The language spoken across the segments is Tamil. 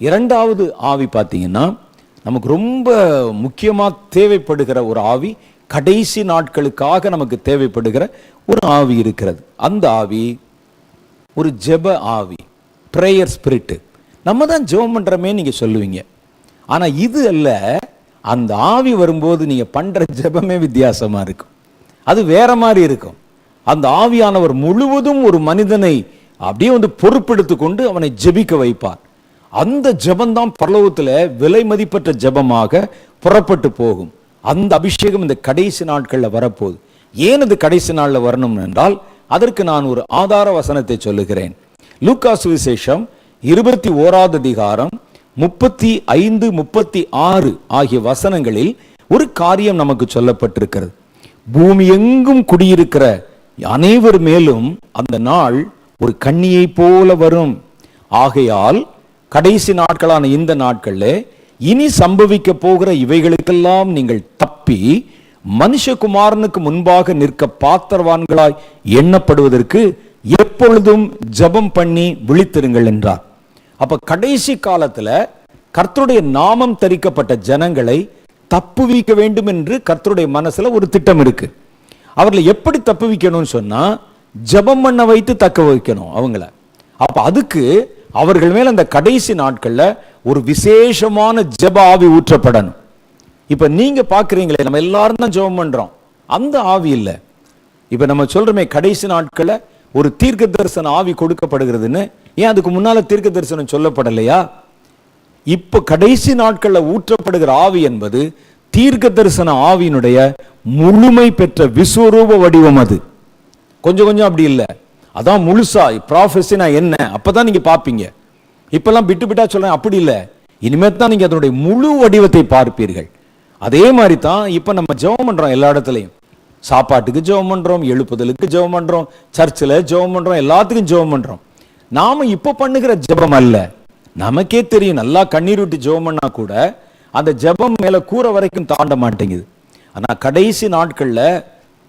இரண்டாவது ஆவி பார்த்தீங்கன்னா நமக்கு ரொம்ப முக்கியமாக தேவைப்படுகிற ஒரு ஆவி கடைசி நாட்களுக்காக நமக்கு தேவைப்படுகிற ஒரு ஆவி இருக்கிறது. அந்த ஆவி ஒரு ஜெப ஆவி ப்ரேயர் ஸ்பிரிட்டு நம்ம தான் ஜெபம் பண்ணுறோமே நீங்கள் சொல்லுவீங்க. ஆனால் இது அல்ல அந்த ஆவி வரும்போது நீங்கள் பண்ணுற ஜெபமே வித்தியாசமாக இருக்கும். அது வேற மாதிரி இருக்கும். அந்த ஆவியானவர் முழுவதும் ஒரு மனிதனை அப்படியே வந்து பொறுப்பெடுத்து கொண்டு அவனை ஜெபிக்க வைப்பார். அந்த ஜபம்தான் பரலோகத்தில் விலை மதிப்பற்ற ஜெபமாக புறப்பட்டு போகும். அந்த அபிஷேகம் இந்த கடைசி நாட்களில் வரப்போகுது. ஏன் அது கடைசி நாளில் வரணும் என்றால் அதற்கு நான் ஒரு ஆதார வசனத்தை சொல்லுகிறேன். லூக்கா சுவிசேஷம் இருபத்தி ஓராவது அதிகாரம் முப்பத்தி ஐந்து முப்பத்தி ஆறு ஆகிய வசனங்களில் ஒரு காரியம் நமக்கு சொல்லப்பட்டிருக்கிறது. பூமி எங்கும் குடியிருக்கிற அனைவர் மேலும் அந்த நாள் ஒரு கண்ணியைப் போல வரும். ஆகையால் கடைசி நாட்களான இந்த நாட்களில் இனி சம்பவிக்க போகிற இவைகளுக்கெல்லாம் நீங்கள் தப்பி மனுஷகுமாரனுக்கு முன்பாக நிற்க பாத்திரவான்களாய் எண்ணப்படுவதற்கு எப்பொழுதும் ஜெபம் பண்ணி விழித்திருங்கள் என்றார். அப்ப கடைசி காலத்துல கர்த்தருடைய நாமம் தரிக்கப்பட்ட ஜனங்களை தப்புவிக்க வேண்டும் என்று கர்த்தருடைய மனசுல ஒரு திட்டம் இருக்கு. அவர்களை எப்படி தப்புவிக்கணும்னு சொன்னா ஜெபம் பண்ண வைத்து தக்க வைக்கணும் அவங்கள. அப்ப அதுக்கு அவர்கள் மேல் அந்த கடைசி நாட்களில் ஒரு விசேஷமான ஜெப ஆவி ஊற்றப்படணும். இப்போ நீங்கள் பார்க்குறீங்களே நம்ம எல்லாரும் தான் ஜெபம் பண்ணுறோம் அந்த ஆவி இல்லை. இப்போ நம்ம சொல்கிறோமே கடைசி நாட்களில் ஒரு தீர்க்க தரிசன ஆவி கொடுக்கப்படுகிறதுன்னு ஏன் அதுக்கு முன்னால் தீர்க்க தரிசனம் சொல்லப்படலையா? இப்போ கடைசி நாட்களில் ஊற்றப்படுகிற ஆவி என்பது தீர்க்க தரிசன ஆவியினுடைய முழுமை பெற்ற விஸ்வரூப வடிவம் அது. கொஞ்சம் கொஞ்சம் அப்படி இல்லை. அதான் முழுசா ப்ராஃபஸினா என்ன? அப்பதான் நீங்க பார்ப்பீங்க இப்பெல்லாம் பிட்டு பிட்டா சொல்றேன் அப்படி இல்லை. இனிமேல் தான் நீங்க அதனுடைய முழு வடிவத்தை பார்ப்பீர்கள். அதே மாதிரி தான் இப்போ நம்ம ஜெபம் பண்றோம் எல்லா இடத்துலையும். சாப்பாட்டுக்கு ஜெபம் பண்றோம் எழுப்புதலுக்கு ஜெபம் பண்றோம் சர்ச்சில் ஜெபம் பண்றோம் எல்லாத்துக்கும் ஜெபம் பண்றோம். நாம இப்போ பண்ணுகிற ஜெபம் அல்ல. நமக்கே தெரியும் நல்லா கண்ணீர் விட்டு ஜெபம் பண்ணா கூட அந்த ஜெபம் மேல கூரை வரைக்கும் தாண்ட மாட்டேங்குது. ஆனால் கடைசி நாட்களில்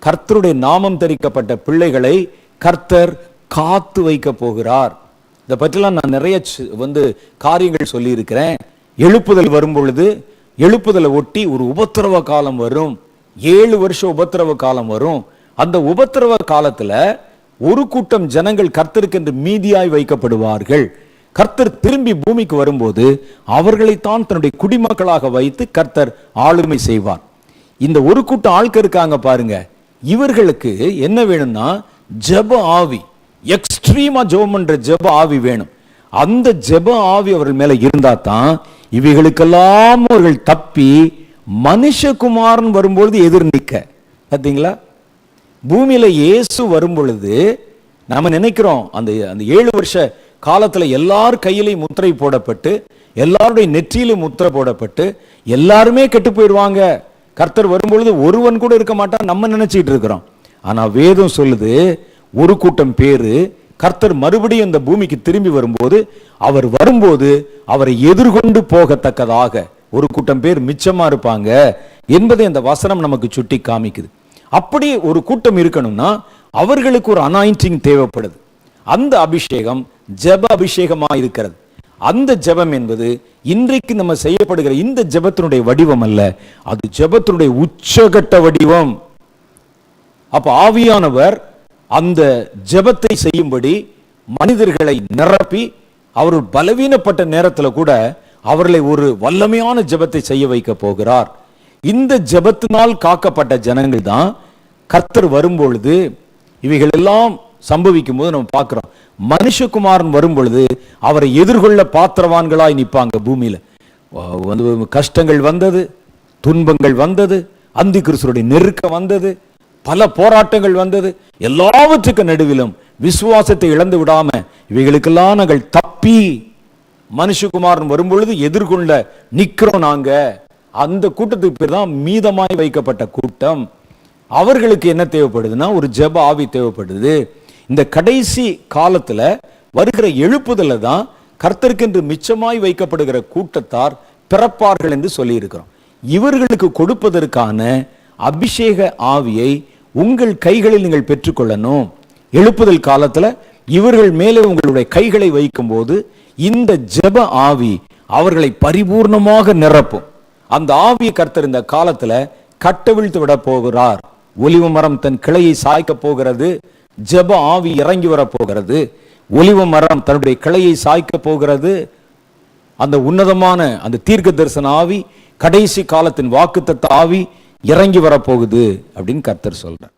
கர்த்தருடைய நாமம் தரிக்கப்பட்ட பிள்ளைகளை கர்த்தர் காத்து வைக்க போகிறார். இதை பற்றிலாம் நான் நிறைய வந்து காரியங்கள் சொல்லியிருக்கிறேன். எழுப்புதல் வரும் பொழுது எழுப்புதலை ஒட்டி ஒரு உபத்திரவ காலம் வரும். ஏழு வருஷம் உபத்திரவ காலம் வரும். அந்த உபத்திரவ காலத்தில் ஒரு கூட்டம் ஜனங்கள் கர்த்தருக்கென்று மீதியாய் வைக்கப்படுவார்கள். கர்த்தர் திரும்பி பூமிக்கு வரும்போது அவர்களைத்தான் தன்னுடைய குடிமக்களாக வைத்து கர்த்தர் ஆளுமை செய்வார். இந்த ஒரு கூட்டம் ஆட்கள் இருக்காங்க பாருங்க. இவர்களுக்கு என்ன வேணும்னா ஜப ஆவி எக்ஸ்ட்ரீமா ஜெபம் பண்ணுற ஜெப ஆவி வேணும். அந்த ஜெப ஆவி அவர்கள் மேல இருந்தா தான் இவைகளுக்கெல்லாம் அவர்கள் தப்பி மனுஷகுமாரன் வரும்பொழுது எதிர் நிற்க. பார்த்தீங்களா பூமியில இயேசு வரும்பொழுது நம்ம நாம நினைக்கிறோம் அந்த அந்த ஏழு வருஷ காலத்துல எல்லார் கையிலையும் முத்திரை போடப்பட்டு எல்லாருடைய நெற்றியிலும் முத்திரை போடப்பட்டு எல்லாருமே கெட்டு போயிடுவாங்க. கர்த்தர் வரும்பொழுது ஒருவன் கூட இருக்க மாட்டான் நம்ம நினைச்சிட்டு இருக்கிறோம். ஆனால் வேதம் சொல்லுது ஒரு கூட்டம் பேர் கர்த்தர் மறுபடியும் இந்த பூமிக்கு திரும்பி வரும்போது அவர் வரும்போது அவரை எதிர்கொண்டு போகத்தக்கதாக. ஒரு கூட்டம் பேர் மிச்சமாக இருப்பாங்க என்பதை அந்த வசனம் நமக்கு சுட்டி காமிக்குது. அப்படி ஒரு கூட்டம் இருக்கணும்னா அவர்களுக்கு ஒரு அனாயிண்டிங் தேவைப்படுது. அந்த அபிஷேகம் ஜெப அபிஷேகமாக இருக்கிறது. அந்த ஜெபம் என்பது இன்றைக்கு நம்ம செய்யப்படுகிற இந்த ஜெபத்தினுடைய வடிவம் அல்ல அது ஜெபத்தினுடைய உச்சகட்ட வடிவம். அப்ப ஆவியானவர் அந்த ஜெபத்தை செய்யும்படி மனிதர்களை நிரப்பி அவர் பலவீனப்பட்ட நேரத்தில் கூட அவர்களை ஒரு வல்லமையான ஜெபத்தை செய்ய வைக்க போகிறார். இந்த ஜெபத்தினால் காக்கப்பட்ட ஜனங்கள் தான் கர்த்தர் வரும்பொழுது இவைகள் எல்லாம் சம்பவிக்கும் போது நம்ம பார்க்கிறோம். மனுஷகுமாரன் வரும்பொழுது அவரை எதிர்கொள்ள பாத்திரவான்களாய் நிற்பாங்க பூமியில். வந்து கஷ்டங்கள் வந்தது துன்பங்கள் வந்தது அந்தி கிறிஸ்துடைய நெருக்கம் வந்தது பல போராட்டங்கள் வந்தது. எல்லாவற்றுக்கு நடுவிலும் விசுவாசத்தை இழந்து விடாம இவைகளுக்கெல்லாம் நாங்கள் தப்பி மனுஷகுமாரன் வரும்பொழுது எதிர்கொள்ள நிற்கிறோம் நாங்க. அந்த கூட்டத்துக்கு பேர் தான் மீதமாய் வைக்கப்பட்ட கூட்டம். அவர்களுக்கு என்ன தேவைப்படுதுன்னா ஒரு ஜெப ஆவி தேவைப்படுது. இந்த கடைசி காலத்துல வருகிற எழுப்புதல தான் கர்த்தருக்கென்று மிச்சமாய் வைக்கப்படுகிற கூட்டத்தார் பிறப்பார்கள் என்று சொல்லியிருக்கிறோம். இவர்களுக்கு கொடுப்பதற்கான அபிஷேக ஆவியை உங்கள் கைகளில் நீங்கள் பெற்றுக்கொள்ளணும். எழுப்புதல் காலத்தில் இவர்கள் மேலே உங்களுடைய கைகளை வைக்கும்போது இந்த ஜெப ஆவி அவர்களை பரிபூர்ணமாக நிரப்பும். அந்த ஆவியை கர்த்தர் இந்த காலத்தில் கட்டவிழ்த்து விட போகிறார். ஒலிவ மரம் தன் கிளையை சாய்க்க போகிறது. ஜெப ஆவி இறங்கி வர போகிறது. ஒலிவ மரம் தன்னுடைய கிளையை சாய்க்க போகிறது. அந்த உன்னதமான அந்த தீர்க்க தரிசன ஆவி கடைசி காலத்தின் வாக்குத்தத்த ஆவி இறங்கி வரப்போகுது அப்படின்னு கர்த்தர் சொல்கிறார்